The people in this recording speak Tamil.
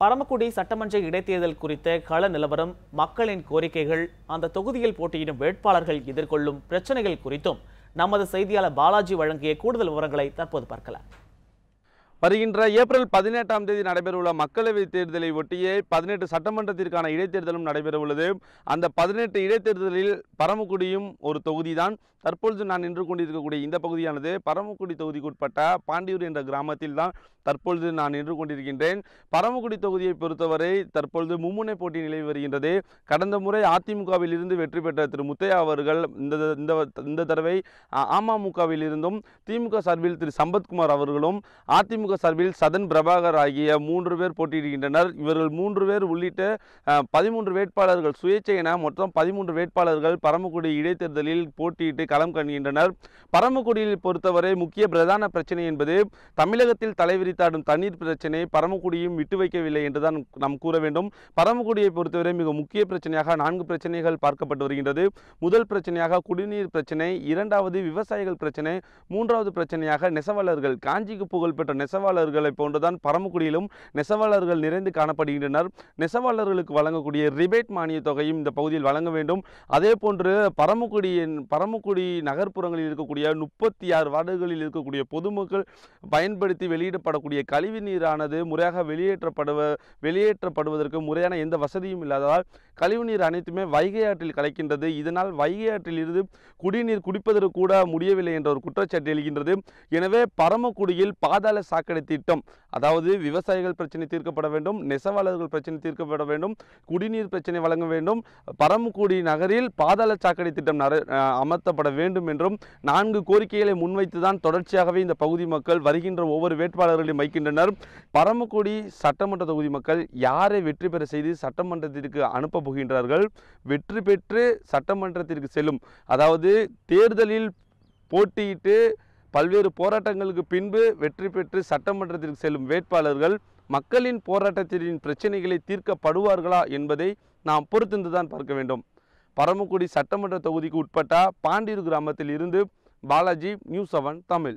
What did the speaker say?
பரமக்குடி சட்டமன்ற இடைத்தேர்தல் குறித்த கள நிலவரம் மக்களின் கோரிக்கைகள் அந்த தொகுதியில் போட்டியிடும் வேட்பாளர்கள் எதிர்கொள்ளும் பிரச்சனைகள் குறித்தும் நமது செய்தியாளர் பாலாஜி வழங்கிய கூடுதல் விவரங்களை தற்போது பார்க்கலாம். வருகின்ற ஏப்ரல் பதினெட்டாம் தேதி நடைபெறவுள்ள மக்களவைத் தேர்தலை ஒட்டியே பதினெட்டு சட்டமன்றத்திற்கான இடைத்தேர்தலும் நடைபெறவுள்ளது. அந்த பதினெட்டு இடைத்தேர்தலில் பரமக்குடியும் ஒரு தொகுதிதான். தற்பொழுது நான் நின்று கொண்டிருக்கக்கூடிய இந்த பகுதியானது பரமக்குடி தொகுதிக்குட்பட்ட பாண்டியூர் என்ற கிராமத்தில் தான் தற்பொழுது நான் நின்று கொண்டிருக்கின்றேன். பரமக்குடி தொகுதியை பொறுத்தவரை தற்பொழுது மும்முனை போட்டி நிலவி வருகின்றது. கடந்த முறை அதிமுகவில் இருந்து வெற்றி பெற்ற திரு முத்தையா அவர்கள் இந்த இந்த இந்த தடவை அமமுகவில் இருந்தும் திமுக சார்பில் திரு சம்பத்குமார் அவர்களும் அதிமுக சார்பில் சதன் பிரபாகர் ஆகிய மூன்று பேர் போட்டியிடுகின்றனர். இவர்கள் மூன்று பேர் உள்ளிட்ட பதிமூன்று வேட்பாளர்கள் சுயேட்சை என மொத்தம் பதிமூன்று வேட்பாளர்கள் பரமக்குடி இடைத்தேர்தலில் போட்டியிட்டு களம் காண்கின்றனர். பரமக்குடியில் பொறுத்தவரை முக்கிய பிரதான பிரச்சனை என்பது தமிழகத்தில் தலைவிரித்தாடும் தண்ணீர் பிரச்சனை. பரமக்குடியும் விட்டு வைக்கவில்லை என்றுதான் நாம் கூற வேண்டும். பரமக்குடியை பொறுத்தவரை மிக முக்கிய பிரச்சனையாக நான்கு பிரச்சனைகள் பார்க்கப்பட்டு வருகின்றது. முதல் பிரச்சனையாக குடிநீர் பிரச்சனை இரண்டாவது விவசாயிகள் பிரச்சனை மூன்றாவது பிரச்சனையாக நெசவாளர்கள். காஞ்சிக்கு புகழ்பெற்ற நெசவாளர்களை போன்றுதான் பரமக்குடியிலும் நெசவாளர்கள் நிறைந்து காணப்படுகின்றனர். நெசவாளர்களுக்கு வழங்கக்கூடிய ரிபேட் மானிய தொகையும் இந்த பகுதியில் வழங்க வேண்டும். அதே போன்று பரமக்குடியின் பரமக்குடி நகர்ப்புறங்களில் இருக்கக்கூடிய முப்பத்தி ஆறு வார்டுகளில் இருக்கக்கூடிய பொதுமக்கள் பயன்படுத்தி வெளியிடப்படக்கூடிய கழிவு நீரானது முறையாக வெளியேற்றப்படுவ வெளியேற்றப்படுவதற்கு முறையான எந்த வசதியும் இல்லாததால் கழிவுநீர் அனைத்துமே வைகை ஆற்றில் கலைக்கின்றது. இதனால் வைகை ஆற்றில் இருந்து குடிநீர் குடிப்பதற்கு கூட முடியவில்லை என்ற ஒரு குற்றச்சாட்டு எழுகின்றது. எனவே பரமக்குடியில் பாதாள சாக்கடை திட்டம். அதாவது விவசாயிகள் பிரச்சனை தீர்க்கப்பட வேண்டும் நெசவாளர்கள் பிரச்சனை தீர்க்கப்பட வேண்டும் குடிநீர் பிரச்சனை வழங்க வேண்டும். பரமக்குடி நகரில் பாதாள சாக்கடை திட்டம் அமர்த்தப்பட வேண்டும் என்றும் நான்கு கோரிக்கைகளை முன்வைத்து தான் தொடர்ச்சியாகவே இந்த பகுதி மக்கள் வருகின்ற ஒவ்வொரு வேட்பாளர்களையும் வைக்கின்றனர். பரமக்குடி சட்டமன்ற தொகுதி மக்கள் யாரை வெற்றி பெற செய்து சட்டமன்றத்திற்கு அனுப்ப போகின்றார்கள்? வெற்றி பெற்று சட்டமன்றத்திற்கு செல்லும். அதாவது தேர்தலில் போட்டியிட்டு பல்வேறு போராட்டங்களுக்கு பின்பு வெற்றி பெற்று சட்டமன்றத்திற்கு செல்லும் வேட்பாளர்கள் மக்களின் போராட்டத்தின் பிரச்சனைகளை தீர்க்கப்படுவார்களா என்பதை நாம் பொறுத்திருந்து தான் பார்க்க வேண்டும். பரமக்குடி சட்டமன்ற தொகுதிக்கு உட்பட்ட பாண்டியூர் கிராமத்தில் இருந்து பாலாஜி நியூஸ் செவன் தமிழ்.